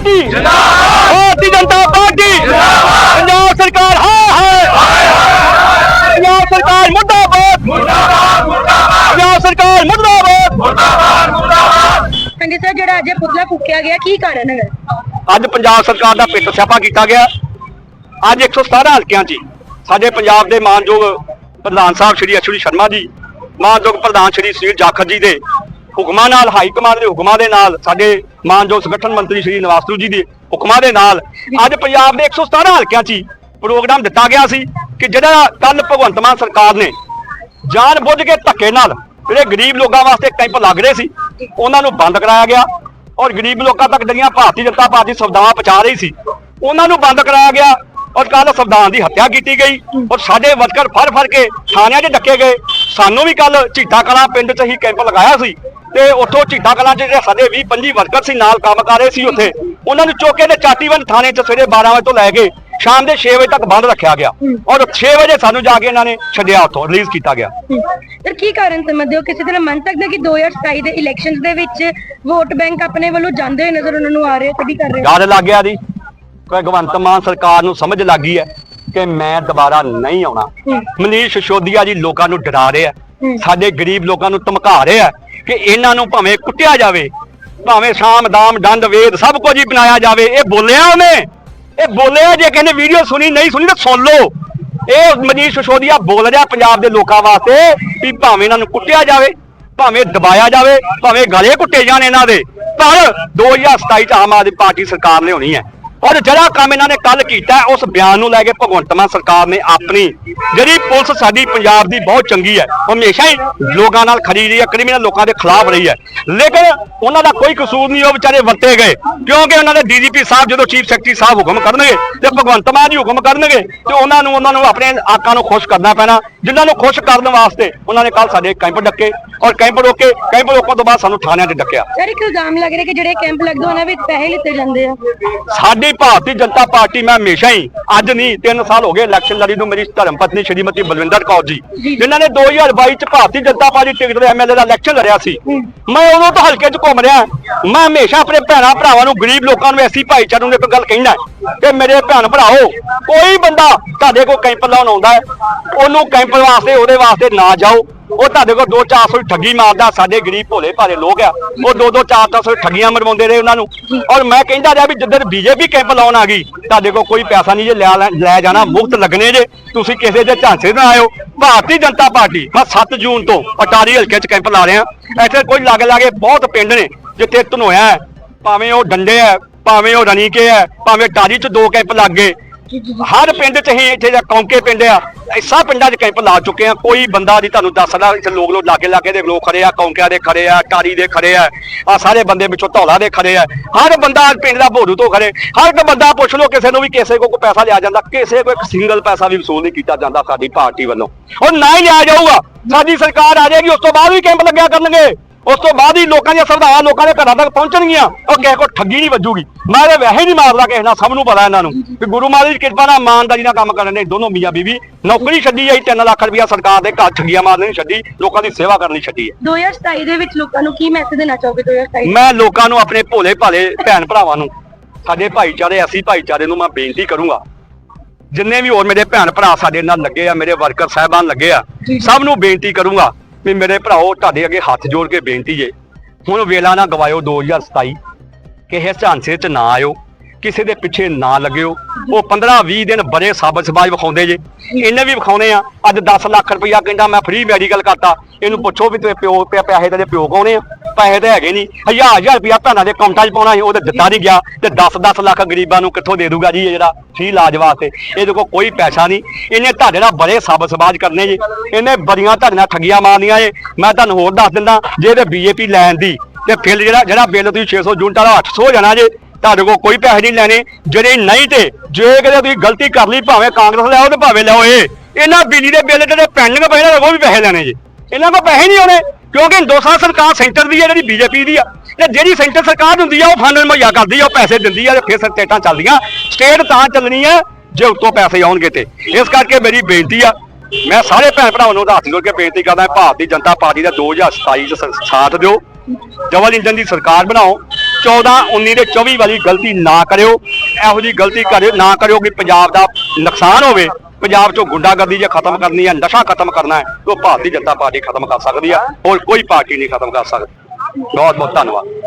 Party. ਜਿੰਦਾਬਾਦ ਭਾਰਤੀ Janata party. ਜਿੰਦਾਬਾਦ ਪੰਜਾਬ ਸਰਕਾਰ ਹਾਏ ਹਾਏ। ਪੰਜਾਬ ਸਰਕਾਰ ਮੁਰਦਾਬਾਦ। ਮੁਰਦਾਬਾਦ ਮੁਰਦਾਬਾਦ ਪੰਜਾਬ ਸਰਕਾਰ ਮੁਰਦਾਬਾਦ। ਹਾਂਜੀ ਸਰ ਜਿਹੜਾ ਅੱਜ ਪੁਤਲਾ ਫੂਕਿਆ ਗਿਆ ਕੀ ਕਾਰਨ ਹੈ ਅੱਜ ਪੰਜਾਬ ਸਰਕਾਰ ਦਾ ਪਿੱਟ ਸਿਆਪਾ ਕੀਤਾ ਗਿਆ। ਅੱਜ 117 ਹਲਕਿਆਂ 'ਚ ਸਾਡੇ ਪੰਜਾਬ ਦੇ ਮਾਨਯੋਗ ਪ੍ਰਧਾਨ ਸਾਹਿਬ ਸ਼੍ਰੀ ਅਸ਼ਵਨੀ ਸ਼ਰਮਾ ਜੀ ਮਾਨਯੋਗ ਪ੍ਰਧਾਨ ਸ਼੍ਰੀ ਸੁਨੀਲ ਜਾਖੜ ਜੀ ਦੇ ਹੁਕਮਾਂ ਨਾਲ, ਹਾਈ ਕਮਾਂਡ ਦੇ ਹੁਕਮਾਂ ਦੇ ਨਾਲ ਸਾਡੇ ਮਾਨਯੋਗ ਸੰਗਠਨ ਮੰਤਰੀ ਸ਼੍ਰੀ ਨਵਾਸਰੂ ਜੀ ਦੇ ਹੁਕਮਾਂ ਦੇ ਨਾਲ ਅੱਜ ਪੰਜਾਬ ਦੇ 117 ਹਲਕਿਆਂ 'ਚ ਹੀ ਪ੍ਰੋਗਰਾਮ ਦਿੱਤਾ ਗਿਆ ਸੀ ਕਿ ਜਿਹੜਾ ਕੱਲ ਭਗਵੰਤ ਮਾਨ ਸਰਕਾਰ ਨੇ ਜਾਣ ਬੁੱਝ ਕੇ ਧੱਕੇ ਨਾਲ ਜਿਹੜੇ ਗਰੀਬ ਲੋਕਾਂ ਵਾਸਤੇ ਕੈਂਪ ਲੱਗ ਰਹੇ ਸੀ, ਉਹਨਾਂ ਨੂੰ ਬੰਦ ਕਰਾਇਆ ਗਿਆ ਔਰ ਗਰੀਬ ਲੋਕਾਂ ਤੱਕ ਜਿਹੜੀਆਂ ਭਾਰਤੀ ਜਨਤਾ ਪਾਰਟੀ ਸੰਵਿਧਾਨ ਪਹੁੰਚਾ ਰਹੀ ਸੀ, ਉਹਨਾਂ ਨੂੰ ਬੰਦ ਕਰਾਇਆ ਗਿਆ ਔਰ ਕੱਲ ਸੰਵਿਧਾਨ ਦੀ ਹੱਤਿਆ ਕੀਤੀ ਗਈ ਔਰ ਸਾਡੇ ਵਰਕਰ ਫੜ ਫੜ ਕੇ ਥਾਣਿਆਂ 'ਚ ਡੱਕੇ ਗਏ, ਸਾਨੂੰ ਵੀ ਕੱਲ ਝੀਟਾ ਕਲਾਂ ਪਿੰਡ 'ਚ ਹੀ ਕੈਂਪ ਲਗਾਇਆ ਸੀ। ਤੇ ਉੱਥੋਂ ਝੀਟਾ ਕਲਾਂ 'ਚ ਜਿਹੜੇ ਸਾਡੇ 20 25 ਵਰਕਰ ਸੀ ਨਾਲ ਕੰਮ ਕਰ ਰਹੇ ਸੀ ਉੱਥੇ ਉਹਨਾਂ ਨੂੰ ਚੁੱਕ ਕੇ ਤੇ ਚਾਟੀਵੰਦ ਥਾਣੇ 'ਚ ਸਵੇਰੇ 12 ਵਜੇ ਤੋਂ ਲੈ ਕੇ ਸ਼ਾਮ ਦੇ 6 ਵਜੇ ਤੱਕ ਬੰਦ ਰੱਖਿਆ ਗਿਆ। ਔਰ 6 ਵਜੇ ਸਾਨੂੰ ਜਾ ਕੇ ਇਹਨਾਂ ਨੇ ਛੱਡਿਆ ਉੱਥੋਂ ਰਿਲੀਜ਼ ਕੀਤਾ ਗਿਆ। ਸਰ ਕੀ ਕਾਰਨ ਸਮਝਦੇ ਹੋ? ਕਿਸੇ ਤਰ੍ਹਾਂ ਮੰਨ ਸਕਦਾ ਕਿ 2027 ਦੇ ਇਲੈਕਸ਼ਨਸ ਦੇ ਵਿੱਚ ਵੋਟ ਬੈਂਕ ਆਪਣੇ ਵੱਲੋਂ ਜਾਂਦੇ ਹੋਏ ਨਜ਼ਰ ਉਹਨਾਂ ਨੂੰ ਆ ਰਹੇ ਕਦੀ ਕਰ ਰਹੇ ਯਾਦ ਲੱਗ ਗਿਆ ਜੀ। ਭਗਵੰਤ ਮਾਨ ਸਰਕਾਰ ਨੂੰ ਸਮਝ ਲੱਗ ਗਈ ਹੈ ਕਿ ਮੈਂ ਦੁਬਾਰਾ ਨਹੀਂ ਆਉਣਾ। ਮਨੀਸ਼ ਸਿਸੋਦੀਆ ਜੀ ਲੋਕਾਂ ਨੂੰ ਡਰਾ ਰਿਹਾ ਸਾਡੇ ਗਰੀਬ ਲੋਕਾਂ ਨੂੰ ਧਮਕਾ ਰਿਹਾ ਕਿ ਇਹਨਾਂ ਨੂੰ ਭਾਵੇਂ ਕੁੱਟਿਆ ਜਾਵੇ, ਭਾਵੇਂ ਸ਼ਾਮ, ਦਾਮ ਡੰਡ ਵੇਦ ਸਭ ਕੁਝ ਹੀ ਬਣਾਇਆ ਜਾਵੇ, ਇਹ ਬੋਲਿਆ ਉਹਨੇ। ਇਹ ਬੋਲਿਆ ਜੇ ਕਹਿੰਦੇ ਵੀਡੀਓ ਸੁਣੀ, ਨਹੀਂ ਸੁਣੀ ਤਾਂ ਸੁਣ ਲਓ। ਇਹ ਮਨੀਸ਼ ਸਿਸੋਦੀਆ ਬੋਲ ਰਿਹਾ ਪੰਜਾਬ ਦੇ ਲੋਕਾਂ ਵਾਸਤੇ ਵੀ ਭਾਵੇਂ ਇਹਨਾਂ ਨੂੰ ਕੁੱਟਿਆ ਜਾਵੇ, ਭਾਵੇਂ ਦਬਾਇਆ ਜਾਵੇ, ਭਾਵੇਂ ਗਲੇ ਕੁੱਟੇ ਜਾਣ ਇਹਨਾਂ ਦੇ। ਪਰ 2027 ਚ ਆਮ ਆਦਮੀ ਪਾਰਟੀ ਸਰਕਾਰ ਲਿਆਉਣੀ ਹੈ। ਔਰ ਜਿਹੜਾ ਕੰਮ ਇਹਨਾਂ ਨੇ ਕੱਲ ਕੀਤਾ ਉਸ ਬਿਆਨ ਨੂੰ ਲੈ ਕੇ ਭਗਵੰਤ ਮਾਨ ਸਰਕਾਰ ਨੇ ਆਪਣੀ ਜਿਹੜੀ ਪੁਲਿਸ ਸਾਡੀ ਪੰਜਾਬ ਦੀ ਬਹੁਤ ਚੰਗੀ ਹੈ ਹਮੇਸ਼ਾ ਹੀ ਲੋਕਾਂ ਨਾਲ ਖੜੀ ਰਹੀ ਹੈ ਕ੍ਰਿਮੀਨਲ ਲੋਕਾਂ ਦੇ ਖਿਲਾਫ ਰਹੀ ਹੈ। ਲੇਕਿਨ ਉਹਨਾਂ ਦਾ ਕੋਈ ਕਸੂਰ ਨਹੀਂ ਉਹ ਵਿਚਾਰੇ ਵਰਤੇ ਗਏ। ਕਿਉਂਕਿ ਉਹਨਾਂ ਦੇ ਡੀਜੀਪੀ ਸਾਹਿਬ ਜਦੋਂ ਚੀਫ ਸੈਕਟਰੀ ਸਾਹਿਬ ਹੁਕਮ ਕਰਨਗੇ ਤੇ ਭਗਵੰਤ ਮਾਨ ਜੀ ਹੁਕਮ ਕਰਨਗੇ ਤੇ ਉਹਨਾਂ ਨੂੰ ਉਹਨਾਂ ਨੂੰ ਆਪਣੇ ਆਕਾਂ ਨੂੰ ਖੁਸ਼ ਕਰਨਾ ਪੈਣਾ। ਜਿਨ੍ਹਾਂ ਨੂੰ ਖੁਸ਼ ਕਰਨ ਵਾਸਤੇ ਉਹਨਾਂ ਨੇ ਕੱਲ ਸਾਡੇ ਕੈਂਪ ਡੱਕੇ ਔਰ ਕੈਂਪ ਰੋਕੇ। ਕੈਂਪ ਰੋਕਣ ਤੋਂ ਬਾਅਦ ਸਾਨੂੰ ਥਾਣਿਆਂ 'ਚ ਡੱਕਿਆ। ਸਰ ਇੱਕ ਇਲਜ਼ਾਮ ਲੱਗ ਰਿਹਾ ਕਿ ਜਿਹੜੇ ਕੈਂਪ ਲੱਗਦੇ ਉਹਨਾਂ ਵਿੱਚ ਪੈਸੇ ਲਿੱਤੇ ਜਾਂਦੇ ਆ। ਸਾਡੀ ਭਾਰਤੀ ਜਨਤਾ ਪਾਰਟੀ ਮੈਂ ਹਮੇਸ਼ਾ ਹੀ ਅੱਜ ਨਹੀਂ 3 ਸਾਲ ਹੋ ਗਏ ਇਲੈਕਸ਼ਨ ਲੜੀ ਨੂੰ ਮੇਰੀ ਧਰਮ ਪਤਨੀ ਸ਼੍ਰੀਮਤੀ ਬਲਵਿੰਦਰ ਕੌਰ ਜੀ। ਜਿਨ੍ਹਾਂ ਨੇ 2022 ਚ ਭਾਰਤੀ ਜਨਤਾ ਪਾਰਟੀ ਟਿਕਟ ਦੇ ਐਮਐਲਏ ਦਾ ਇਲੈਕਸ਼ਨ ਲੜਿਆ ਸੀ। ਮੈਂ ਉਦੋਂ ਤੋਂ ਹਲਕੇ 'ਚ ਘੁੰਮ ਰਿਹਾ। ਮੈਂ ਹਮੇਸ਼ਾ ਆਪਣੇ ਭੈਣਾਂ ਭਰਾਵਾਂ ਨੂੰ ਗਰੀਬ ਲੋਕਾਂ ਨੂੰ ਐਸੀ ਭਾਈਚਾਰੇ ਨੂੰ ਇੱਕ ਗੱਲ ਕਹਿਣਾ ਕਿ ਮੇਰੇ ਭੈਣ ਭਰਾਓ, ਕੋਈ ਬੰਦਾ ਤੁਹਾਡੇ ਕੋਲ ਕੈਂਪ ਲਾਉਣ ਆਉਂਦਾ ਹੈ, ਉਹਨੂੰ ਕੈਂਪ ਵਾਸਤੇ, ਉਹਦੇ ਵਾਸਤੇ ਨਾ ਜਾਓ। ਉਹ ਤੁਹਾਡੇ ਕੋਲ 2-400 ਠੱਗੀ ਮਾਰਦਾ, ਸਾਡੇ ਗਰੀਬ ਭੋਲੇ ਭਾਰੇ ਲੋਕ ਆ। ਉਹ 2-2 4-400 ਠੱਗੀਆਂ ਮਰਵਾਉਂਦੇ ਰਹੇ ਉਹਨਾਂ ਨੂੰ। ਔਰ ਮੈਂ ਕਹਿੰਦਾ ਰਿਹਾ ਵੀ ਜਿੱਦਣ ਬੀਜੇਪੀ ਕੈਂਪ ਲਾਉਣ ਆ ਗਈ, ਤੁਹਾਡੇ ਕੋਲ ਕੋਈ ਪੈਸਾ ਨਹੀਂ ਜੇ ਲਿਆ ਲੈ- ਲੈ ਜਾਣਾ, ਮੁਫਤ ਲੱਗਣੇ ਜੇ। ਤੁਸੀਂ ਕਿਸੇ ਦੇ ਝਾਂਸੇ ਨਾ ਆਇਓ। ਭਾਰਤੀ ਜਨਤਾ ਪਾਰਟੀ, ਮੈਂ 7 ਜੂਨ ਤੋਂ ਅਟਾਰੀ ਹਲਕੇ 'ਚ ਕੈਂਪ ਲਾ ਰਿਹਾ। ਇੱਥੇ ਕੋਈ ਲਾਗੇ ਲਾਗੇ ਬਹੁਤ ਪਿੰਡ ਨੇ ਜਿੱਥੇ ਧਨੋਇਆ ਹੈ। ਭਾਵੇਂ ਉਹ ਡੰਡੇ ਹੈ ਭਾਵੇਂ ਉਹ ਰਣੀਕੇ ਹੈ ਭਾਵੇਂ ਟਾਰੀ 'ਚ ਦੋ ਕੈਂਪ ਲੱਗ ਗਏ। ਹਰ ਪਿੰਡ 'ਚ ਹੀ ਇੱਥੇ ਦਾ ਕੌਂਕੇ ਪਿੰਡ ਆ ਐਸਾ ਪਿੰਡਾਂ 'ਚ ਕੈਂਪ ਲਾ ਚੁੱਕੇ ਆ ਕੋਈ ਬੰਦਾ ਨਹੀਂ ਤੁਹਾਨੂੰ ਦੱਸਦਾ ਇੱਥੇ ਲੋਕ ਲੋਕ ਲਾਗੇ ਲਾਗੇ ਦੇ ਲੋਕ ਖੜੇ ਆ ਕੌਂਕਿਆਂ ਦੇ ਖੜੇ ਆ ਟਾਰੀ ਦੇ ਖੜੇ ਆ ਆ ਸਾਰੇ ਬੰਦੇ ਵਿੱਚੋਂ ਧੌਲਾ ਦੇ ਖੜੇ ਆ। ਹਰ ਬੰਦਾ ਪਿੰਡ ਦਾ ਭੋਰੂ ਤੋਂ ਖੜੇ ਹਰ ਇੱਕ ਬੰਦਾ ਪੁੱਛ ਲਓ ਕਿਸੇ ਨੂੰ ਵੀ ਕਿਸੇ ਕੋਲ ਕੋਈ ਪੈਸਾ ਲਿਆ ਜਾਂਦਾ ਕਿਸੇ ਕੋਲ ਇੱਕ ਸਿੰਗਲ ਪੈਸਾ ਵੀ ਵਸੂਲ ਨਹੀਂ ਕੀਤਾ ਜਾਂਦਾ ਸਾਡੀ ਪਾਰਟੀ ਵੱਲੋਂ। ਔਰ ਨਾ ਹੀ ਲਿਆ ਜਾਊਗਾ ਸਾਡੀ ਸਰਕਾਰ ਆ ਜਾਏਗੀ ਉਸ ਤੋਂ ਬਾਅਦ ਵੀ ਕੈਂਪ ਲੱਗਿਆ ਕਰਨਗੇ। ਉਸ ਤੋਂ ਬਾਅਦ ਹੀ ਲੋਕਾਂ ਦੀਆਂ ਸਰਦਾਰਾਂ ਲੋਕਾਂ ਦੇ ਘਰਾਂ ਤੱਕ ਪਹੁੰਚਣਗੀਆਂ। ਉਹ ਕਿਸੇ ਕੋ ਠੱਗੀ ਨਹੀਂ ਵੱਜੂਗੀ। ਮੈਂ ਤਾਂ ਵੈਸੇ ਨਹੀਂ ਮਾਰਦਾ ਕਿਸੇ ਨਾਲ ਸਭ ਨੂੰ ਪਤਾ ਇਹਨਾਂ ਨੂੰ ਕਿ ਗੁਰੂ ਮਹਾਰਾਜ ਦੀ ਕਿਰਪਾ ਨਾਲ ਇਮਾਨਦਾਰੀ ਨਾਲ ਕੰਮ ਕਰਨ ਦੇ ਦੋਨੋਂ ਮੀਆਂ ਬੀਵੀ ਨੌਕਰੀ ਛੱਡੀ ਆਈ 3 ਲੱਖ ਰੁਪਇਆ ਸਰਕਾਰ ਦੇ ਘਰ ਠੱਗੀਆਂ ਮਾਰਨੀ ਨਹੀਂ ਛੱਡੀ ਲੋਕਾਂ ਦੀ ਸੇਵਾ ਕਰਨੀ ਛੱਡੀ ਹੈ। 2027 ਦੇ ਵਿੱਚ ਲੋਕਾਂ ਨੂੰ ਕੀ ਮੈਸੇਜ ਦੇਣਾ ਚਾਹੋਗੇ 2027 ਮੈਂ ਲੋਕਾਂ ਨੂੰ ਆਪਣੇ ਭੋਲੇ ਭਾਲੇ ਭੈਣ ਭਰਾਵਾਂ ਨੂੰ ਸਾਡੇ ਭਾਈਚਾਰੇ ਅਸੀਂ ਭਾਈਚਾਰੇ ਨੂੰ ਮੈਂ ਬੇਨਤੀ ਕਰੂੰਗਾ। ਜਿੰਨੇ ਵੀ ਹੋਰ ਮੇਰੇ ਭੈਣ ਭਰਾ ਸਾਡੇ ਨਾਲ ਲੱਗੇ ਆ ਮੇਰੇ ਵਰਕਰ ਸਾਹਿਬਾਨ ਲੱਗੇ ਆ ਸਭ ਨੂੰ ਬੇਨਤੀ ਕਰੂੰਗਾ ਵੀ ਮੇਰੇ ਭਰਾਓ, ਤੁਹਾਡੇ ਅੱਗੇ ਹੱਥ ਜੋੜ ਕੇ ਬੇਨਤੀ ਜੇ। ਹੁਣ ਵੇਲਾ ਨਾ ਗਵਾਇਓ 2027 ਕਿਸੇ ਝਾਂਸੇ 'ਚ ਨਾ ਆਇਓ, ਕਿਸੇ ਦੇ ਪਿੱਛੇ ਨਾ ਲੱਗਿਓ। ਉਹ 15 20 ਦਿਨ ਬੜੇ ਸਾਬਤ ਸਮਾਜ ਵਿਖਾਉਂਦੇ ਜੇ। ਇਹਨੇ ਵੀ ਵਿਖਾਉਣੇ ਆ, ਅੱਜ 10 ਲੱਖ ਰੁਪਇਆ ਕਹਿੰਦਾ ਮੈਂ ਫ੍ਰੀ ਮੈਡੀਕਲ ਕਰਤਾ। ਇਹਨੂੰ ਪੁੱਛੋ ਵੀ ਤੇ ਪਿਓ ਪਿਆ ਪੈਸੇ ਤੇਰੇ ਪਿਓ ਕੋਣੇ ਆ? ਪੈਸੇ ਤੇ ਹੈਗੇ ਨਹੀਂ। ਹਜ਼ਾਰ ਹਜ਼ਾਰ ਰੁਪਇਆ ਭੈਣਾਂ ਦੇ ਅਕਾਊਂਟਾਂ 'ਚ ਪਾਉਣਾ ਸੀ, ਉਹ ਤੇ ਦਿੱਤਾ ਨਹੀਂ ਗਿਆ। ਤੇ 10-10 ਲੱਖ ਗਰੀਬਾਂ ਨੂੰ ਕਿੱਥੋਂ ਦੇ ਦੂਗਾ ਜੀ ਇਹ ਜਿਹੜਾ ਫੀ ਇਲਾਜ ਵਾਸਤੇ? ਇਹਦੇ ਕੋਲ ਕੋਈ ਪੈਸਾ ਨਹੀਂ। ਇਹਨੇ ਤੁਹਾਡੇ ਨਾਲ ਬੜੇ ਸਾਬਤ ਸਮਾਜ ਕਰਨੇ ਜੀ। ਇਹਨੇ ਬੜੀਆਂ ਤੁਹਾਡੇ ਨਾਲ ਠੱਗੀਆਂ ਮਾਰਨੀਆਂ ਏ। ਮੈਂ ਤੁਹਾਨੂੰ ਹੋਰ ਦੱਸ ਦਿੰਦਾ, ਜੇ ਤੇ ਬੀਜੇਪੀ ਲੈਣ ਦੀ, ਤੇ ਫਿਰ ਜਿਹੜਾ ਜਿਹੜਾ ਬਿੱਲ ਤੁਸੀਂ 600 ਯੂਨਿਟ ਵਾਲਾ 800 ਹੋ ਜਾਣਾ ਜੇ, ਤੁਹਾਡੇ ਕੋਲ ਕੋਈ ਪੈਸੇ ਨਹੀਂ ਲੈਣੇ। ਜਿਹੜੇ ਨਹੀਂ ਤੇ, ਜੇ ਕਿਤੇ ਤੁਸੀਂ ਗਲਤੀ ਕਰ ਲਈ, ਭਾਵੇਂ ਕਾਂਗਰਸ ਲਿਆਓ ਤੇ ਭਾਵੇਂ ਲਿਆਓ ਇਹ। ਇਹਨਾਂ ਬਿਜਲੀ ਦੇ ਬਿੱਲ ਜਿਹੜੇ ਪੈਂਡਿੰਗ ਪਏ ਨੇ ਉਹ ਵੀ ਪੈਸੇ ਲੈਣੇ ਜੀ। ਇਹਨਾਂ ਕੋਲ ਪੈਸੇ ਨਹੀਂ ਆਉਣੇ ਕਿਉਂਕਿ ਹਿੰਦੁਸਤਾਨ ਸਰਕਾਰ ਸੈਂਟਰ ਦੀ ਹੈ, ਜਿਹੜੀ ਬੀਜੇਪੀ ਦੀ ਆ। ਤੇ ਜਿਹੜੀ ਸੈਂਟਰ ਸਰਕਾਰ ਹੁੰਦੀ ਆ, ਉਹ ਫੰਡ ਮੁਹੱਈਆ ਕਰਦੀ ਆ, ਉਹ ਪੈਸੇ ਦਿੰਦੀ ਆ, ਤੇ ਫਿਰ ਸਟੇਟਾਂ ਚੱਲਦੀਆਂ। ਸਟੇਟ ਤਾਂ ਚੱਲਣੀ ਆ, ਜੇ ਉੱਤੋਂ ਪੈਸੇ ਆਉਣਗੇ ਤੇ। ਇਸ ਕਰਕੇ ਮੇਰੀ ਬੇਨਤੀ ਆ, ਮੈਂ ਸਾਰੇ ਭੈਣ ਭਰਾਵਾਂ ਨੂੰ ਹੱਥ ਜੋੜ ਕੇ ਬੇਨਤੀ ਕਰਦਾ ਭਾਰਤੀ ਜਨਤਾ ਪਾਰਟੀ ਦਾ 2027 ਚ ਸਾਥ ਦਿਓ। ਡਬਲ ਇੰਜਨ ਦੀ ਸਰਕਾਰ ਬਣਾਓ। 14 19 ਦੇ 24 ਵਾਲੀ ਗਲਤੀ ਨਾ ਕਰਿਓ। ਇਹੋ ਜੀ ਗਲਤੀ ਕਰਿਓ ਨਾ ਕਰਿਓ ਕਿ ਪੰਜਾਬ ਦਾ ਨੁਕਸਾਨ ਹੋਵੇ। ਪੰਜਾਬ ਚੋਂ ਗੁੰਡਾਗਰਦੀ ਜੇ ਖਤਮ ਕਰਨੀ ਹੈ, ਨਸ਼ਾ ਖਤਮ ਕਰਨਾ ਹੈ, ਤਾਂ ਭਾਰਤੀ ਜਨਤਾ ਪਾਰਟੀ ਖਤਮ ਕਰ ਸਕਦੀ ਹੈ। ਹੋਰ ਕੋਈ ਪਾਰਟੀ ਨਹੀਂ ਖਤਮ ਕਰ ਸਕਦੀ। ਬਹੁਤ ਬਹੁਤ ਧੰਨਵਾਦ।